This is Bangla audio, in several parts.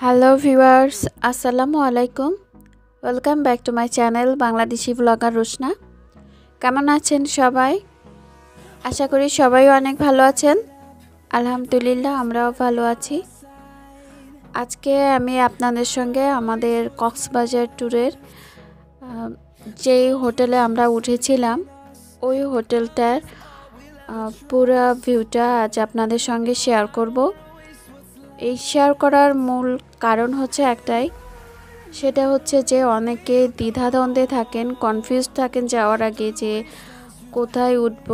হ্যালো ভিউয়ার্স আসসালামু আলাইকুম welcome back to my channel Bangladeshi blogger Roshna কেমন আছেন সবাই? আশা করি সবাই অনেক ভালো আছেন। আলহামদুলিল্লাহ, আমরাও ভালো আছি। আজকে আমি আপনাদের সঙ্গে আমাদের কক্সবাজার ট্যুরের যেই হোটেলে আমরা উঠেছিলাম, ওই হোটেলটার পুরো ভিউটা আজ আপনাদের সঙ্গে শেয়ার করব। এই শেয়ার করার মূল কারণ হচ্ছে একটাই। সেটা হচ্ছে যে অনেকে দ্বিধাদ্বন্দ্বে থাকেন কনফিউজ থাকেন যাওয়ার আগে যে কোথায় উঠব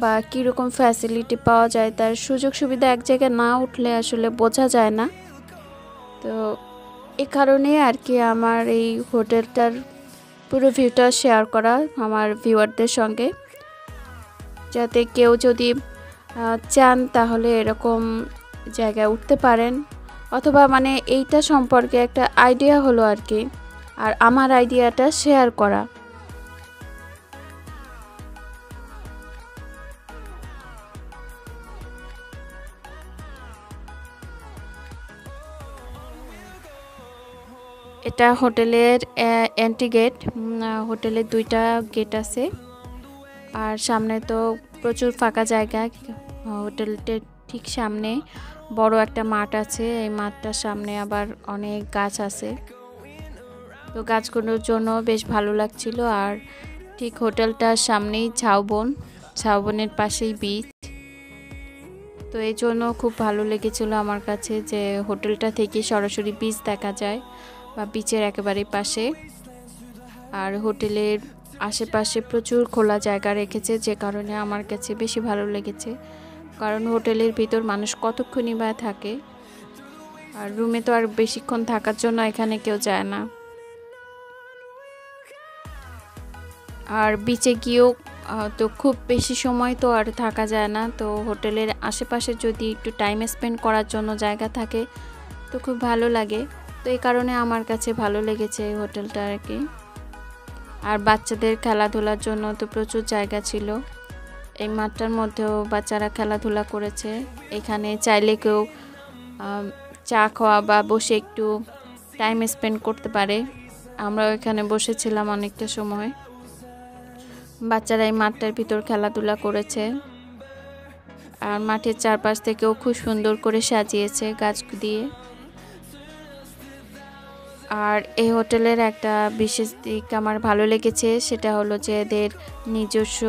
বা কীরকম ফ্যাসিলিটি পাওয়া যায়, তার সুযোগ সুবিধা এক জায়গায় না উঠলে আসলে বোঝা যায় না। তো এ কারণে আর কি আমার এই হোটেলটার পুরো ভিউটা শেয়ার করা আমার ভিউয়ারদের সঙ্গে। যাতে কেউ যদি চান তাহলে এরকম জায়গায় উঠতে পারেন। অথবা মানে এইটা সম্পর্কে একটা আইডিয়া হলো আর কি আর আমার আইডিয়াটা শেয়ার করা। এটা হোটেলের অ্যান্টি গেট হোটেলের দুইটা গেট আছে। আর সামনে তো প্রচুর ফাঁকা জায়গা হোটেলটির ঠিক সামনে বড় একটা মাঠ আছে, এই মাঠটার সামনে আবার অনেক গাছ আছে। তো গাছগুলোর জন্য বেশ ভালো লাগছিল আর ঠিক হোটেলটার সামনেই ঝাউবন, ঝাউবনের পাশেই বিচ তো এই জন্য খুব ভালো লেগেছিল আমার কাছে যে হোটেলটা থেকে সরাসরি বিচ দেখা যায় বা বিচের একেবারে পাশে। আর হোটেলের আশেপাশে প্রচুর খোলা জায়গা রেখেছে, যে কারণে আমার কাছে বেশি ভালো লেগেছে। কারণ হোটেলের ভিতর মানুষ কতক্ষণই বা থাকে। আর রুমে তো আর বেশিক্ষণ থাকার জন্য এখানে কেউ যায় না। আর বিচে গিয়েও তো খুব বেশি সময় তো আর থাকা যায় না। তো হোটেলের আশেপাশে যদি একটু টাইম স্পেন্ড করার জন্য জায়গা থাকে, তো খুব ভালো লাগে। তো এই কারণে আমার কাছে ভালো লেগেছে এই হোটেলটা আর কি। আর বাচ্চাদের খেলাধুলার জন্য তো প্রচুর জায়গা ছিল। এই মাঠটার মধ্যেও বাচ্চারা খেলাধুলা করেছে। এখানে চাইলে কেউ চা খাওয়া বা বসে একটু টাইম স্পেন্ড করতে পারে। আমরা এখানে বসেছিলাম অনেকটা সময়। বাচ্চারা এই মাঠটার ভিতর খেলাধুলা করেছে। আর মাঠের চারপাশ থেকেও খুব সুন্দর করে সাজিয়েছে গাছ দিয়ে। আর এই হোটেলের একটা বিশেষ দিক আমার ভালো লেগেছে, সেটা হলো যে এদের নিজস্ব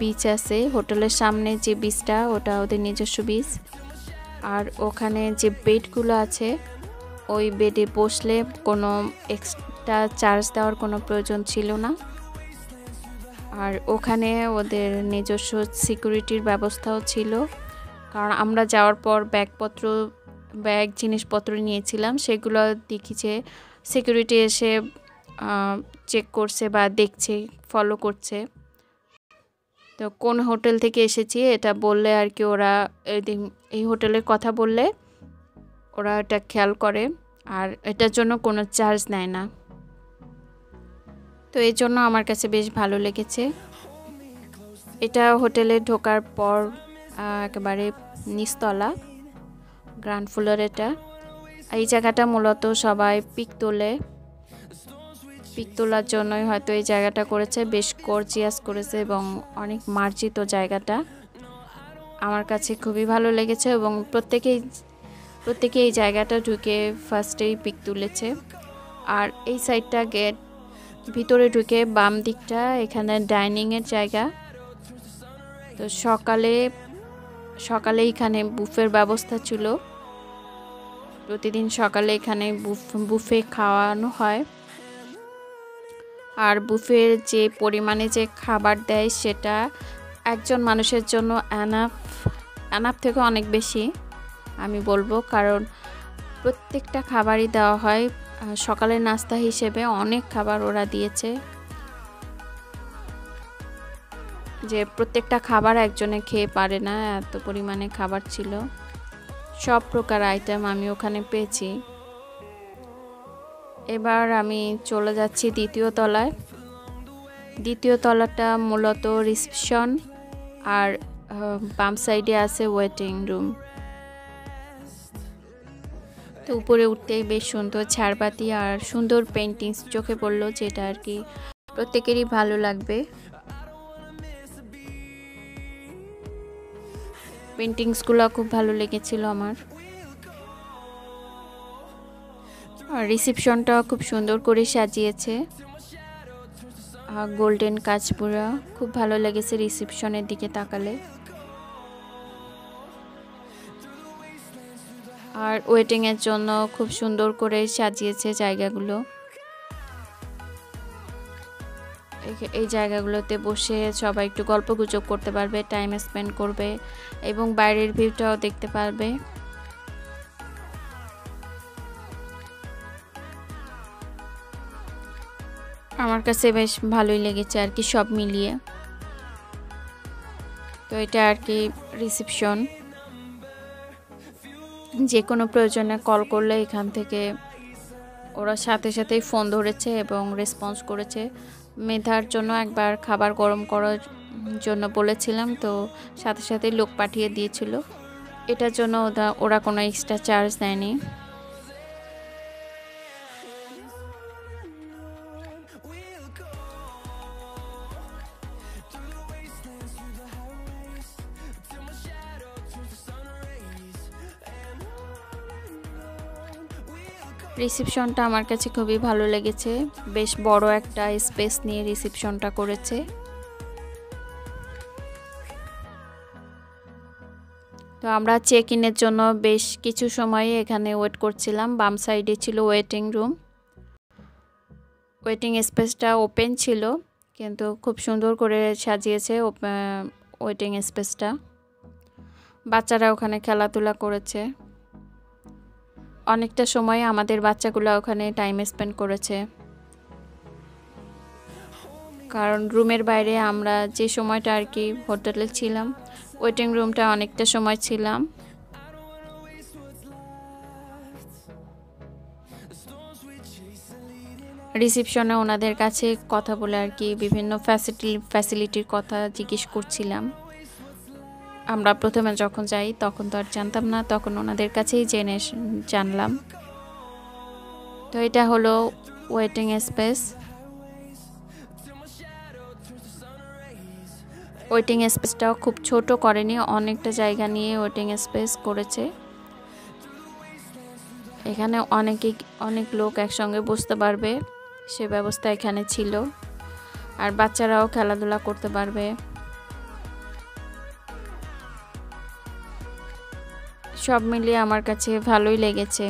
বিচ আছে। হোটেলের সামনে যে বিচটা ওটা ওদের নিজস্ব বিচ আর ওখানে যে বেডগুলো আছে, ওই বেডে বসলে কোনো এক্সট্রা চার্জ দেওয়ার কোনো প্রয়োজন ছিল না। আর ওখানে ওদের নিজস্ব সিকিউরিটির ব্যবস্থাও ছিল। কারণ আমরা যাওয়ার পর ব্যাগপত্র ব্যাগ জিনিসপত্র নিয়েছিলাম, সেগুলো দেখি যে সিকিউরিটি এসে চেক করছে বা দেখছে ফলো করছে। তো কোন হোটেল থেকে এসেছি এটা বললে আর কি ওরা এই হোটেলের কথা বললে ওরা এটা খেয়াল করে। আর এটার জন্য কোনো চার্জ নেয় না। তো এই জন্য আমার কাছে বেশ ভালো লেগেছে। এটা হোটেলে ঢোকার পর একেবারে নিচতলা, গ্রাউন্ড ফ্লোর এটা। এই জায়গাটা মূলত সবাই পিক তোলে। পিক তোলার জন্যই হয়তো এই জায়গাটা করেছে, বেশ গর্জিয়াস করেছে এবং অনেক মার্জিত জায়গাটা। আমার কাছে খুবই ভালো লেগেছে এবং প্রত্যেকেই প্রত্যেকে এই জায়গাটা ঢুকে ফার্স্টেই পিক তুলেছে। আর এই সাইডটা গেট ভিতরে ঢুকে বাম দিকটা, এখানে ডাইনিংয়ের জায়গা। তো সকালে সকালে এখানে বুফের ব্যবস্থা ছিল। প্রতিদিন সকালে এখানে বুফে খাওয়ানো হয়। আর বুফের যে পরিমাণে যে খাবার দেয় সেটা একজন মানুষের জন্য অ্যানাফ অ্যানাফ থেকে অনেক বেশি, আমি বলব। কারণ প্রত্যেকটা খাবারই দেওয়া হয় সকালের নাস্তা হিসেবে অনেক খাবার ওরা দিয়েছে। যে প্রত্যেকটা খাবার একজনে খেয়ে পারে না, এত পরিমাণে খাবার ছিল। সব প্রকার আইটেম আমি ওখানে পেয়েছি। এবার আমি চলে যাচ্ছি দ্বিতীয় তলায়। দ্বিতীয় তলাটা মূলত রিসেপশন আর বাম সাইডে আছে ওয়েটিং রুম। তো উপরে উঠতেই বেশ সুন্দর ঝাড়বাতি আর সুন্দর পেন্টিংস চোখে পড়ল, যেটা আর কি প্রত্যেকেরই ভালো লাগবে। পেন্টিংসগুলো খুব ভালো লেগেছিল আমার। রিসিপশনটা খুব সুন্দর করে সাজিয়েছে। গোল্ডেন কাজপুরা খুব ভালো লেগেছে রিসিপশনের দিকে তাকালে। আর ওয়েটিংয়ের জন্য খুব সুন্দর করে সাজিয়েছে জায়গাগুলো। এই জায়গাগুলোতে বসে সবাই একটু গল্প গুজব করতে পারবে টাইম স্পেন্ড করবে এবং বাইরের ভিউটাও দেখতে পারবে। আমার কাছে বেশ ভালোই লেগেছে আর কি সব মিলিয়ে। তো এটা আর কি রিসিপশন যে কোনো প্রয়োজনে কল করলে এখান থেকে ওরা সাথে সাথেই ফোন ধরেছে এবং রেসপন্স করেছে। মেধার জন্য একবার খাবার গরম করার জন্য বলেছিলাম, তো সাথে সাথে লোক পাঠিয়ে দিয়েছিল। এটার জন্য ওরা কোনো এক্সট্রা চার্জ দেয়নি। রিসিপশনটা আমার কাছে খুবই ভালো লেগেছে। বেশ বড় একটা স্পেস নিয়ে রিসিপশনটা করেছে। তো আমরা চেক ইনের জন্য বেশ কিছু সময় এখানে ওয়েট করছিলাম। বাম সাইডে ছিল ওয়েটিং রুম ওয়েটিং স্পেসটা ওপেন ছিল, কিন্তু খুব সুন্দর করে সাজিয়েছে ওয়েটিং স্পেসটা বাচ্চারা ওখানে খেলাধুলা করেছে। অনেকটা সময় আমাদের বাচ্চাগুলো ওখানে টাইম স্পেন্ড করেছে। কারণ রুমের বাইরে আমরা যে সময়টা আর কি হোটেলে ছিলাম ওয়েটিং রুমটা অনেকটা সময় ছিলাম। রিসিপশনে ওনাদের কাছে কথা বলে আর কি বিভিন্ন ফ্যাসিলিটি ফ্যাসিলিটির কথা জিজ্ঞেস করছিলাম। আমরা প্রথমে যখন যাই, তখন তো আর জানতাম না, তখন ওনাদের কাছেই জেনে জানলাম। তো এটা হলো ওয়েটিং স্পেস ওয়েটিং স্পেসটাও খুব ছোট করেনি, অনেকটা জায়গা নিয়ে ওয়েটিং স্পেস করেছে। এখানে অনেকে, অনেক লোক একসঙ্গে বসতে পারবে, সে ব্যবস্থা এখানে ছিল। আর বাচ্চারাও খেলাধুলা করতে পারবে। সব মিলিয়ে আমার কাছে ভালোই লেগেছে।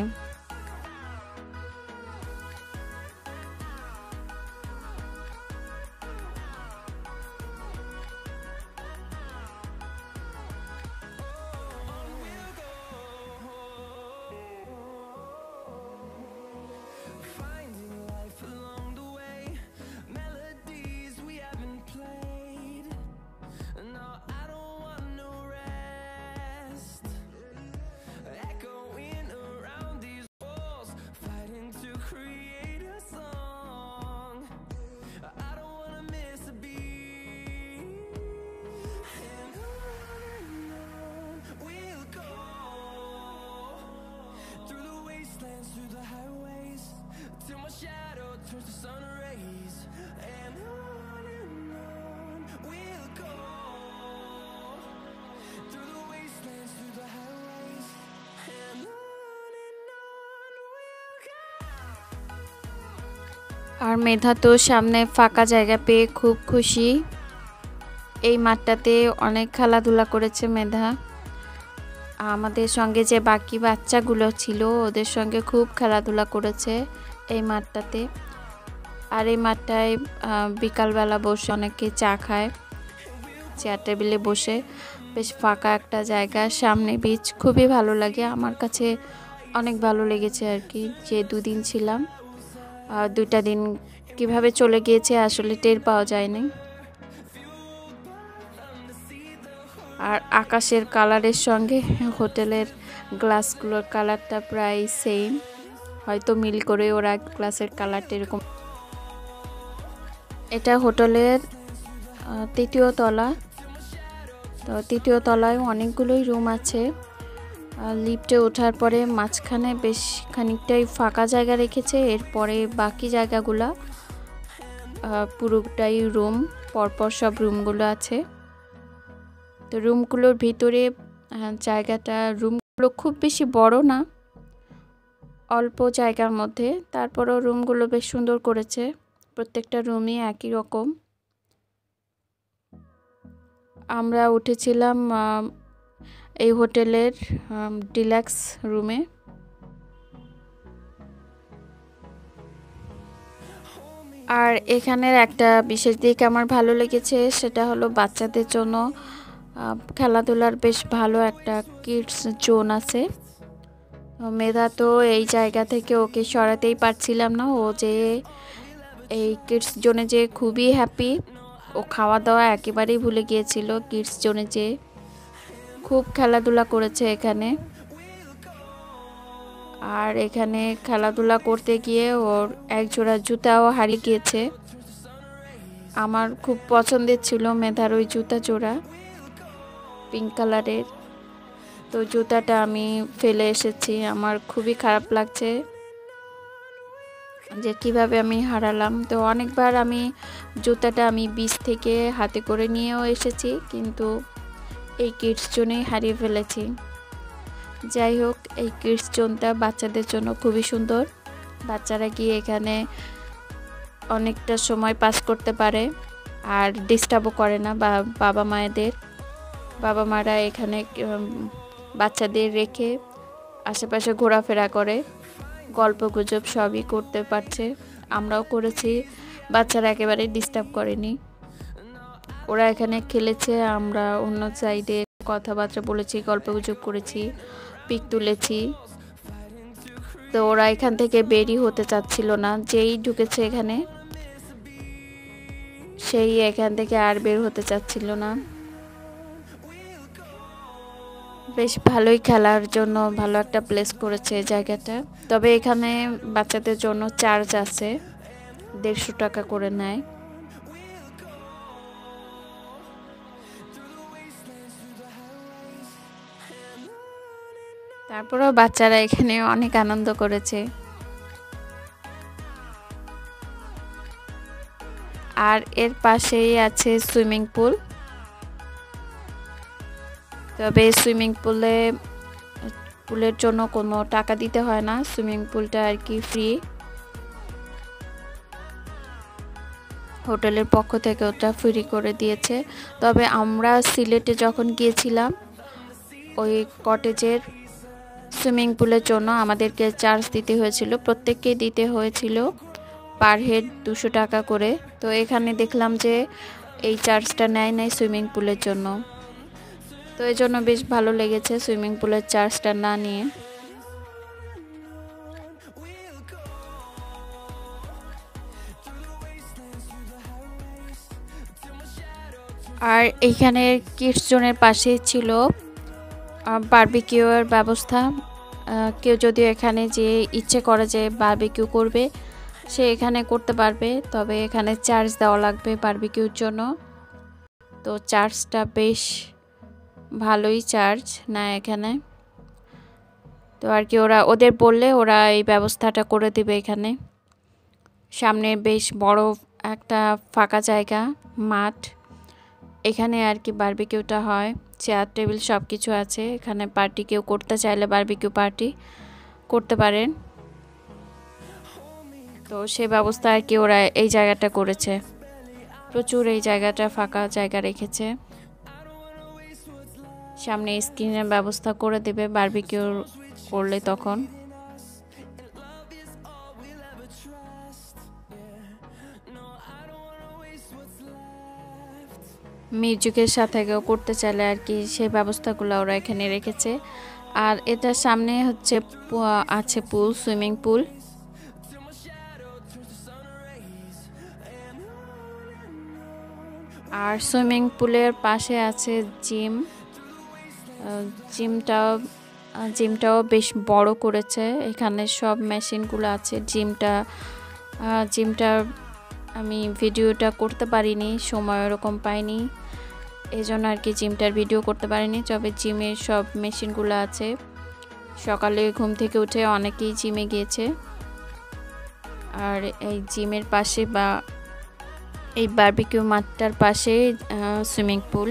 আর মেধা তো সামনে ফাঁকা জায়গা পেয়ে খুব খুশি। এই মাঠটাতে অনেক খেলাধুলা করেছে মেধা। আমাদের সঙ্গে যে বাকি বাচ্চাগুলো ছিল, ওদের সঙ্গে খুব খেলাধুলা করেছে এই মাঠটাতে। আর এই মাঠটায় বিকালবেলা বসে অনেকে চা খায় চেয়ার টেবিলে বসে। বেশ ফাঁকা একটা জায়গা, সামনে বিচ খুবই ভালো লাগে। আমার কাছে অনেক ভালো লেগেছে আর কি, যে দুদিন ছিলাম। দুইটা দিন কীভাবে চলে গিয়েছে আসলে টের পাওয়া যায়নি। আর আকাশের কালারের সঙ্গে হোটেলের গ্লাসগুলোর কালারটা প্রায় সেম হয়তো মিল করে ওরা গ্লাসের কালারটা এরকম। এটা হোটেলের তৃতীয় তলা। তো তৃতীয় তলায় অনেকগুলোই রুম আছে। লিফটে ওঠার পরে মাঝখানে বেশ খানিকটাই ফাঁকা জায়গা রেখেছে, এরপরে বাকি জায়গাগুলা পুরোটাই রুম, পরপর সব রুমগুলো আছে। তো রুমগুলোর ভিতরে জায়গাটা, রুমগুলো খুব বেশি বড় না, অল্প জায়গার মধ্যে, তারপরও রুমগুলো বেশ সুন্দর করেছে, প্রত্যেকটা রুমই একই রকম। আমরা উঠেছিলাম এই হোটেলের ডিলাক্স রুমে। আর এখানের একটা বিশেষ দিক আমার ভালো লেগেছে, সেটা হলো বাচ্চাদের জন্য খেলাধুলার বেশ ভালো একটা কিডস জোন আছে। মেধা তো এই জায়গা থেকে ওকে সরাতেই পারছিলাম না, ও যে এই কিডস জোনে যে খুবই হ্যাপি ও খাওয়া দাওয়া একেবারেই ভুলে গিয়েছিল, কিডস জোনে যে খুব খেলাধুলা করেছে এখানে। আর এখানে খেলাধুলা করতে গিয়ে ওর এক জোড়া জুতাও হারিয়ে গিয়েছে। আমার খুব পছন্দের ছিল মেধার ওই জুতা জোড়া পিঙ্ক কালারের তো জুতাটা আমি ফেলে এসেছি, আমার খুবই খারাপ লাগছে যে কীভাবে আমি হারালাম। তো অনেকবার আমি জুতাটা আমি বীজ থেকে হাতে করে নিয়েও এসেছি, কিন্তু এই কিডস হারিয়ে ফেলেছি। যাই হোক, এই কিডস জোনটা বাচ্চাদের জন্য খুবই সুন্দর। বাচ্চারা গিয়ে এখানে অনেকটা সময় পাস করতে পারে আর ডিস্টার্বও করে না বা বাবা মায়েদের। বাবা মারা এখানে বাচ্চাদের রেখে আশেপাশে ঘোরাফেরা করে, গল্প গুজব সবই করতে পারছে। আমরাও করেছি, বাচ্চারা একেবারে ডিস্টার্ব করেনি। ওরা এখানে খেলেছে, আমরা অন্য সাইডে কথাবার্তা বলেছি গল্প গুজব করেছি, পিক তুলেছি। তো ওরা এখান থেকে বেরি হতে চাচ্ছিল না, যেই ঢুকেছে এখানে, সেই এখান থেকে আর বের হতে চাচ্ছিল না। বেশ ভালোই খেলার জন্য ভালো একটা প্লেস করেছে জায়গাটা। তবে এখানে বাচ্চাদের জন্য চার্জ আছে, দেড়শো টাকা করে নেয়। তারপরেও বাচ্চারা এখানে অনেক আনন্দ করেছে। আর এর পাশেই আছে সুইমিং পুল। তবে সুইমিং পুলে, পুলের জন্য কোনো টাকা দিতে হয় না, সুইমিং পুলটা আর কি ফ্রি হোটেলের পক্ষ থেকে ওটা ফ্রি করে দিয়েছে। তবে আমরা সিলেটে যখন গিয়েছিলাম, ওই কটেজের সুইমিং পুলের জন্য আমাদেরকে চার্জ দিতে হয়েছিল। প্রত্যেককে দিতে হয়েছিল পার হেড দুশো টাকা করে। তো এখানে দেখলাম যে এই চার্জটা নেয় নেয় সুইমিং পুলের জন্য। তো এই জন্য বেশ ভালো লেগেছে সুইমিং পুলের চার্জটা না নিয়ে। আর এইখানে কিডস জোনের পাশে ছিল বার্বিকিউর ব্যবস্থা কেউ যদি এখানে যে ইচ্ছে করে যে বার্বিকিউ করবে, সে এখানে করতে পারবে, তবে এখানে চার্জ দেওয়া লাগবে বার্বিকিউর জন্য। তো চার্জটা বেশ ভালোই চার্জ না এখানে। তো আর কি ওরা, ওদের বললে ওরা এই ব্যবস্থাটা করে দিবে এখানে। সামনে বেশ বড় একটা ফাঁকা জায়গা, মাঠ। এখানে আর কি বার্বিকিউটা হয়। চেয়ার টেবিল সব কিছু আছে। এখানে পার্টি কেউ করতে চাইলে বার্বিকিউ পার্টি করতে পারেন। তো সে ব্যবস্থা আর কি ওরা এই জায়গাটা করেছে। প্রচুর এই জায়গাটা ফাঁকা জায়গা রেখেছে। সামনে স্ক্রিনের ব্যবস্থা করে দেবে বার্বিকিউ করলে তখন। মিউজিকের সাথে কেউ করতে চাইলে আর কি সেই ব্যবস্থাগুলো ওরা এখানে রেখেছে। আর এটার সামনে হচ্ছে আছে পুল, সুইমিং পুল। আর সুইমিং পুলের পাশে আছে জিম। জিমটাও জিমটাও বেশ বড় করেছে। এখানে সব মেশিনগুলো আছে। জিমটা জিমটা আমি ভিডিওটা করতে পারিনি, সময় ওরকম পাইনি। এই জন্য আর কি জিমটার ভিডিও করতে পারিনি, তবে জিমের সব মেশিনগুলো আছে। সকালে ঘুম থেকে উঠে অনেকেই জিমে গিয়েছে। আর এই জিমের পাশে বা এই বার্বিকিউ মাঠটার পাশে সুইমিং পুল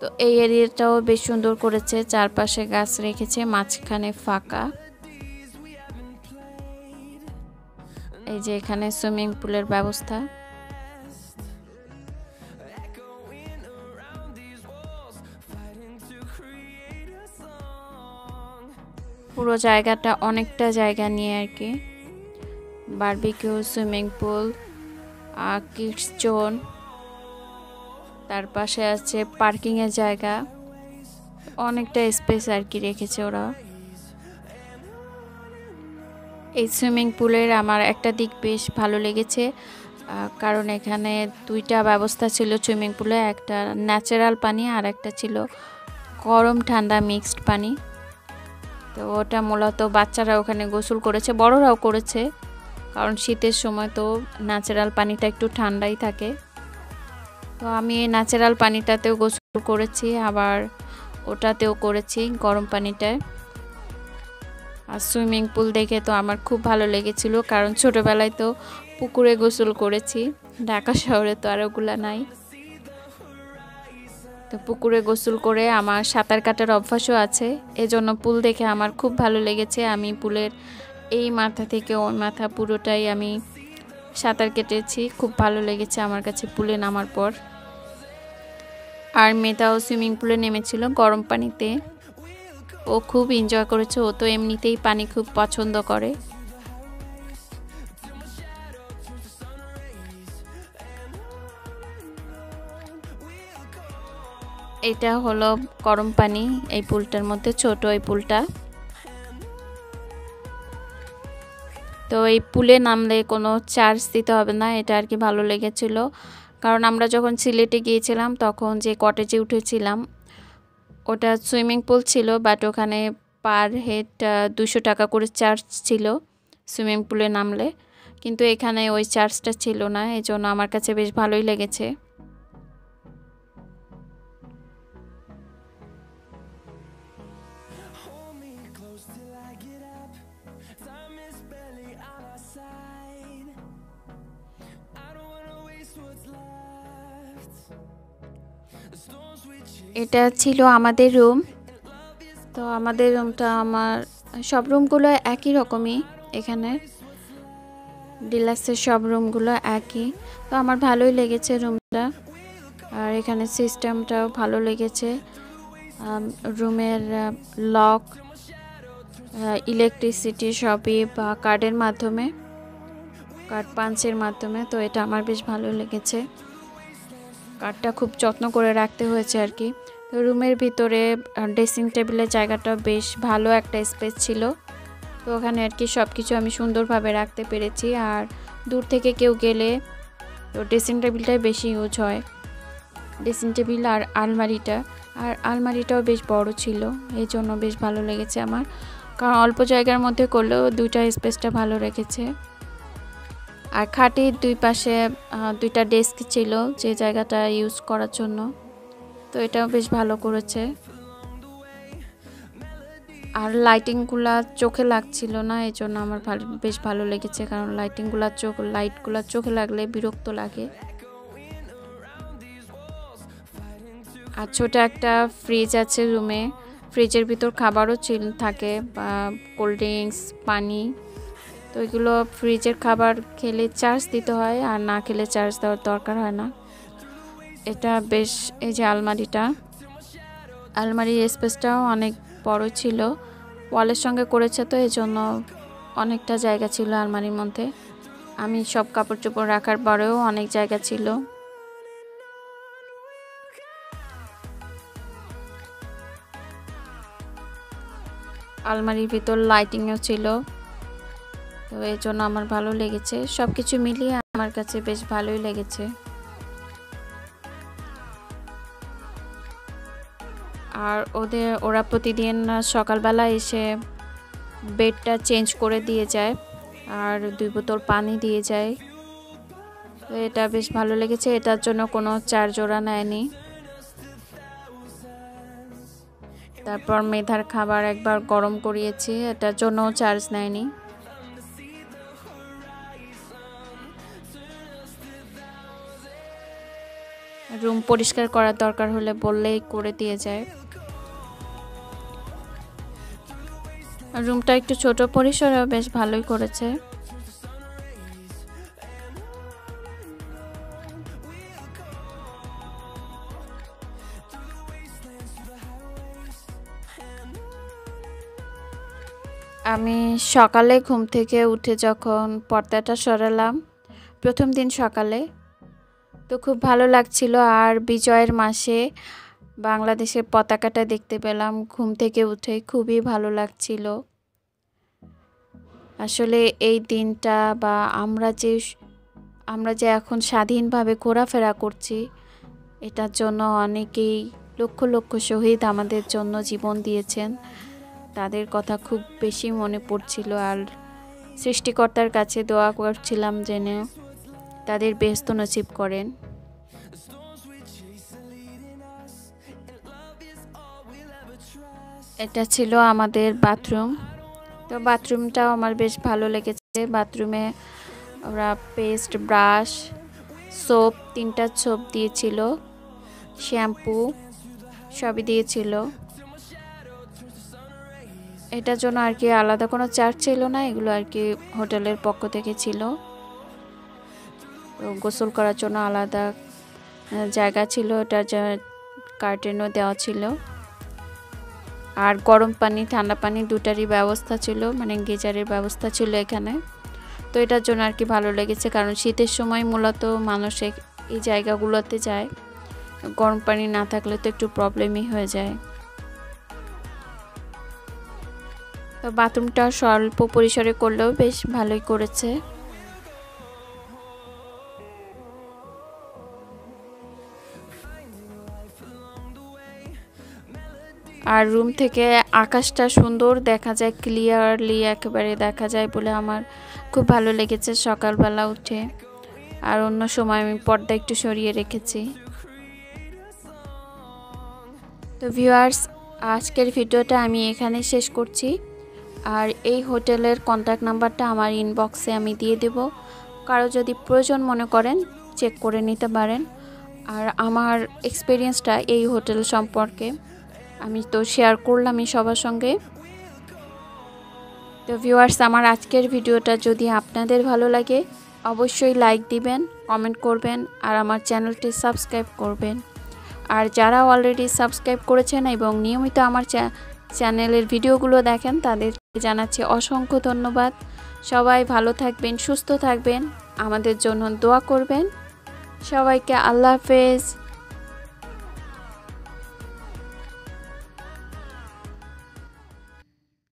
তো এই এরিয়াটাও বেশ সুন্দর করেছে, চারপাশে গাছ রেখেছে, মাঝখানে ফাঁকা। এই যে এখানে সুইমিং পুলের ব্যবস্থা। পুরো জায়গাটা অনেকটা জায়গা নিয়ে আর কি। Barbecue, swimming pool kids zone, তার পাশে আছে পার্কিংয়ের জায়গা। অনেকটা স্পেস আর কি রেখেছে ওরা। এই সুইমিং পুলের আমার একটা দিক বেশ ভালো লেগেছে কারণ এখানে দুইটা ব্যবস্থা ছিল সুইমিং পুলে, একটা ন্যাচারাল পানি আর একটা ছিল গরম ঠান্ডা মিক্সড পানি। তো ওটা মূলত বাচ্চারা ওখানে গোসল করেছে, বড়রাও করেছে। কারণ শীতের সময় তো ন্যাচারাল পানিটা একটু ঠান্ডাই থাকে। তো আমি এই ন্যাচারাল পানিটাতেও গোসল করেছি, আবার ওটাতেও করেছি গরম পানিটায়। আর সুইমিং পুল দেখে তো আমার খুব ভালো লেগেছিল, কারণ ছোটোবেলায় তো পুকুরে গোসল করেছি, ঢাকা শহরে তো আর ওগুলা নাই। তো পুকুরে গোসল করে আমার সাঁতার কাটার অভ্যাসও আছে। এজন্য পুল দেখে আমার খুব ভালো লেগেছে। আমি পুলের এই মাথা থেকে ওই মাথা পুরোটাই আমি সাঁতার কেটেছি। খুব ভালো লেগেছে আমার কাছে পুলে নামার পর। আর মেয়েটাও সুইমিং পুলে নেমেছিল গরম পানিতে। ও খুব এনজয় করেছে। ও তো এমনিতেই পানি খুব পছন্দ করে। এটা হলো গরম পানি, এই পুলটার মধ্যে, ছোট এই পুলটা। তো এই পুলে নামলে কোনো চার্জ দিতে হবে না, এটা আর কি ভালো লেগেছিল। কারণ আমরা যখন সিলেটে গিয়েছিলাম, তখন যে কটেজে উঠেছিলাম, ওটা সুইমিং পুল ছিল, বাট ওখানে পার হেড দুশো টাকা করে চার্জ ছিল সুইমিং পুলে নামলে। কিন্তু এখানে ওই চার্জটা ছিল না এই জন্য আমার কাছে বেশ ভালোই লেগেছে। এটা ছিল আমাদের রুম তো আমাদের রুমটা আমার, সব রুমগুলো একই রকমই এখানে। ডিলাক্সের সব রুমগুলো একই। তো আমার ভালোই লেগেছে রুমটা আর এখানে সিস্টেমটাও ভালো লেগেছে। রুমের লক ইলেকট্রিসিটি সবই বা কার্ডের মাধ্যমে কার্ড পাঞ্চের মাধ্যমে, তো এটা আমার বেশ ভালো লেগেছে। কার্ডটা খুব যত্ন করে রাখতে হয়েছে আর কি। তো রুমের ভিতরে ড্রেসিং টেবিলের জায়গাটা বেশ ভালো একটা স্পেস ছিল। তো ওখানে আর কি সব কিছু আমি সুন্দরভাবে রাখতে পেরেছি। আর দূর থেকে কেউ গেলে তো ড্রেসিং টেবিলটাই বেশি ইউজ হয়। ড্রেসিং টেবিল আর আলমারিটা। আর আলমারিটাও বেশ বড় ছিল, এই জন্য বেশ ভালো লেগেছে আমার। কারণ অল্প জায়গার মধ্যে করলেও দুইটা স্পেসটা ভালো রেখেছে। আর খাটির দুই পাশে দুইটা ডেস্ক ছিল যে জায়গাটা ইউজ করার জন্য। তো এটাও বেশ ভালো করেছে। আর লাইটিংগুলা চোখে লাগছিল না এই জন্য আমার ভালো, বেশ ভালো লেগেছে। কারণ লাইটিংগুলা চোখ, লাইটগুলা চোখে লাগলে বিরক্ত লাগে। আর ছোট একটা ফ্রিজ আছে রুমে। ফ্রিজের ভিতর খাবারও চিল থাকে বা কোল্ড ড্রিঙ্কস, পানি। তো এগুলো ফ্রিজের খাবার খেলে চার্জ দিতে হয় আর না খেলে চার্জ দেওয়ার দরকার হয় না। এটা বেশ, এই যে আলমারিটা। আলমারির স্পেসটাও অনেক বড় ছিল। ওয়ালের সঙ্গে করেছে তো এই জন্য অনেকটা জায়গা ছিল আলমারির মধ্যে। আমি সব কাপড় চোপড় রাখার পরেও অনেক জায়গা ছিল। আলমারির ভিতর লাইটিংও ছিল। তো এই জন্য আমার ভালো লেগেছে। সব কিছু মিলিয়ে আমার কাছে বেশ ভালোই লেগেছে। আর ওদের, ওরা প্রতিদিন সকালবেলা এসে বেডটা চেঞ্জ করে দিয়ে যায় আর দুই বোতল পানি দিয়ে যায়। তো এটা বেশ ভালো লেগেছে। এটার জন্য কোনো চার্জ ওরা নেয়নি। তারপর মেধার খাবার একবার গরম করিয়েছি, এটার জন্য চার্জ নেয়নি। রুম পরিষ্কার করার দরকার হলে বললেই করে দিয়ে যায়। রুমটা একটু ছোট পরিসরেও বেশ ভালোই করেছে। আমি সকালে ঘুম থেকে উঠে যখন পর্দাটা সরালাম, প্রথম দিন সকালে, তো খুব ভালো লাগছিল। আর বিজয়ের মাসে বাংলাদেশের পতাকাটা দেখতে পেলাম, ঘুম থেকে উঠে খুবই ভালো লাগছিল। আসলে এই দিনটা বা আমরা যে আমরা যে এখন স্বাধীনভাবে ঘোরাফেরা করছি, এটার জন্য অনেকেই লক্ষ লক্ষ শহীদ আমাদের জন্য জীবন দিয়েছেন। তাদের কথা খুব বেশি মনে পড়ছিল আর সৃষ্টিকর্তার কাছে দোয়া করছিলাম যেন তাদের ব্যস্ত নসিব করেন। এটা ছিল আমাদের বাথরুম। তো বাথরুমটাও আমার বেশ ভালো লেগেছে। বাথরুমে ওরা পেস্ট, ব্রাশ, সোপ, তিনটা সোপ দিয়েছিল, শ্যাম্পু সবই দিয়েছিল। এটার জন্য আর কি আলাদা কোনো চার্জ ছিল না, এগুলো আর কি হোটেলের পক্ষ থেকে ছিল। গোসল করার জন্য আলাদা জায়গা ছিল এটা কার্টেনও দেওয়া ছিল। আর গরম পানি, ঠান্ডা পানি দুটারই ব্যবস্থা ছিল মানে গিজারের ব্যবস্থা ছিল এখানে। তো এটার জন্য আর কি ভালো লেগেছে, কারণ শীতের সময় মূলত মানুষ এই জায়গাগুলোতে যায়। গরম পানি না থাকলে তো একটু প্রবলেমই হয়ে যায়। তো বাথরুমটা স্বল্প পরিসরে করলেও বেশ ভালোই করেছে। আর রুম থেকে আকাশটা সুন্দর দেখা যায় ক্লিয়ারলি একেবারে দেখা যায় বলে আমার খুব ভালো লেগেছে সকালবেলা উঠে। আর অন্য সময় আমি পর্দা একটু সরিয়ে রেখেছি। তো ভিউয়ার্স আজকের ভিডিওটা আমি এখানে শেষ করছি। আর এই হোটেলের কন্ট্যাক্ট নাম্বারটা আমার ইনবক্সে আমি দিয়ে দেব। কারও যদি প্রয়োজন মনে করেন চেক করে নিতে পারেন। আর আমার এক্সপিরিয়েন্সটা এই হোটেল সম্পর্কে আমি তো শেয়ার করলামই সবার সঙ্গে। তো ভিউয়ার্স আমার আজকের ভিডিওটা যদি আপনাদের ভালো লাগে, অবশ্যই লাইক দিবেন কমেন্ট করবেন, আর আমার চ্যানেলটি সাবস্ক্রাইব করবেন। আর যারা অলরেডি সাবস্ক্রাইব করেছেন এবং নিয়মিত আমার চ্যানেলের ভিডিওগুলো দেখেন, তাদের জানাচ্ছি অসংখ্য ধন্যবাদ। সবাই ভালো থাকবেন, সুস্থ থাকবেন। আমাদের জন্য দোয়া করবেন। সবাইকে আল্লাহ হাফেজ।